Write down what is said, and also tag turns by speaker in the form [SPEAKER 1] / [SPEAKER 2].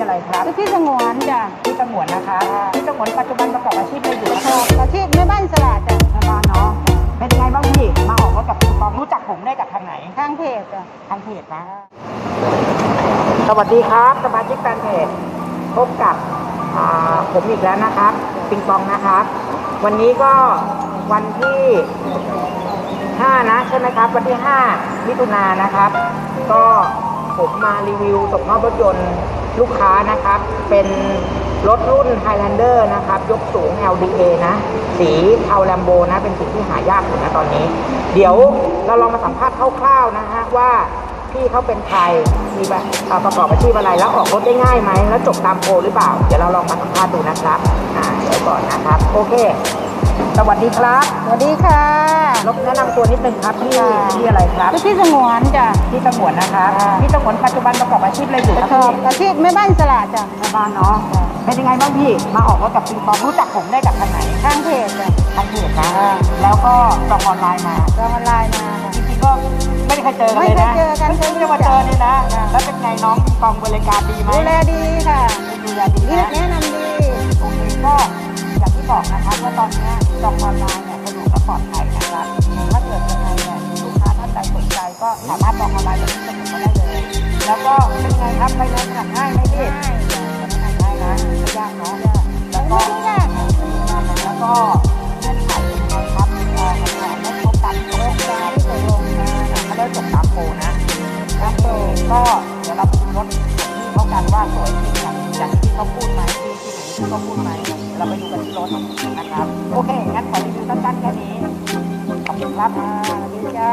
[SPEAKER 1] อะไรครับ
[SPEAKER 2] คือพี่สงวนจ้ะ
[SPEAKER 1] พี่สงวนนะคะพี่สงวนปัจจุบันประกอบอาชีพอะไรอยู่ค
[SPEAKER 2] ค
[SPEAKER 1] รั
[SPEAKER 2] รั
[SPEAKER 1] บบ
[SPEAKER 2] อาชีพแม่บ้านอิสระจ้ะ
[SPEAKER 1] ทางบ้านเนาะเป็นยังไงบ้างพี่มาออกรถกับคุณปองรู้จักผมได้จากทางไหน
[SPEAKER 2] ทางเพจจ้ะ
[SPEAKER 1] ทางเพจนะสวัสดีครับสมาชิกแฟนเพจพบกับอ่าผมอีกแล้วนะครับปิงปองนะครับ วันนี้ก็วันที่ 5 นะใช่ไหมครับ วันที่ 5 มิถุนายนนะครับ ก็ผมมารีวิวส่งมอบรถยนต์ ลูกค้านะครับ เป็นรถรุ่น Highlander นะครับ ยกสูง LDA นะ สีเทาแลมโบนะ เป็นสีที่หายากอยู่นะตอนนี้ เดี๋ยวเราลองมาสัมภาษณ์คร่าวๆนะฮะว่าพี่เขาเป็นใคร มีประกอบอาชีพอะไร แล้วออกรถได้ง่ายไหม แล้วจบตามโปรหรือเปล่า เดี๋ยวเราลองมาสัมภาษณ์ดูนะครับ อ่าเดี๋ยวก่อนนะครับ โอเค สวัสดีครับ
[SPEAKER 2] สวัสดีค่ะ
[SPEAKER 1] รบแนะนำตัวนิดนึงครับพี่
[SPEAKER 2] ค่ะ
[SPEAKER 1] พี่อะไรครับ
[SPEAKER 2] คือพี่สงวนจ้ะ
[SPEAKER 1] พี่สงวนนะครับ
[SPEAKER 2] ค่ะ
[SPEAKER 1] พี่สงวนปัจจุบันประกอบอาชีพอะไรอยู่
[SPEAKER 2] ประ
[SPEAKER 1] ค
[SPEAKER 2] ก
[SPEAKER 1] รั
[SPEAKER 2] อ
[SPEAKER 1] บบพี่
[SPEAKER 2] อาชีพแม่บ้านอิสระจ้ะ
[SPEAKER 1] แม่บ้านเนาะเป็นยังไงบ้างพี่มาออกรถกับปิงปองรู้จักผมได้จากทางไหน
[SPEAKER 2] ทางเพจจ้ะ
[SPEAKER 1] ทางเพจนะแล้วก็จองออนไลน์มา
[SPEAKER 2] จองออนไลน์มาค่ะ
[SPEAKER 1] จริงๆก็ไม่ได้เคยเจอกันเลยนะ
[SPEAKER 2] ไม่เคยเจอกัน
[SPEAKER 1] เพิ่งจะมาเจอเนี่ยนะ
[SPEAKER 2] ค่ะ
[SPEAKER 1] แล้วเป็นไงน้องปิงปองบริการดีไหม
[SPEAKER 2] ดูแลดีค่ะ
[SPEAKER 1] ดูแลดี
[SPEAKER 2] นี่
[SPEAKER 1] นะ
[SPEAKER 2] แนะนำดี
[SPEAKER 1] โอเคก็อย่างที่บอกนะครับว่าตอนนี้จองออนไลน์เนี่ยสะดว กและปลอดภัยนะครับถ้าเกิดยังไงเนี่ยลูกค้าท่านใดสนใจก็สามารถจองออนไลน์แบบนี้สะดวกมาได้เลย แล้วก็เป็นไงครับไปงานขนาดง่ายไหมพี่
[SPEAKER 2] ง่ายจ้ะ
[SPEAKER 1] ขนาดง่ายนะไม่ยากเนาะแล้วก็
[SPEAKER 2] ไม่ย
[SPEAKER 1] แล้วก็เงื่อนไขเป็นไงครับเอ่อแผนไม่ครบตามโครงการที่ตกลงมาเขาได้จบตามโปนะตามโปรก็เดี๋ยวเราไปดูรถของพี่เขากันว่าสวยจริงอย่างอย่างที่เขาพูดไหม ที่เขาพูดไหมเราไปดูกันที่รถนะครับ โอเค งั้นขอรีวิวสั้นๆแค่นี้ ขอบคุณครับ
[SPEAKER 2] อ่าดีจ้า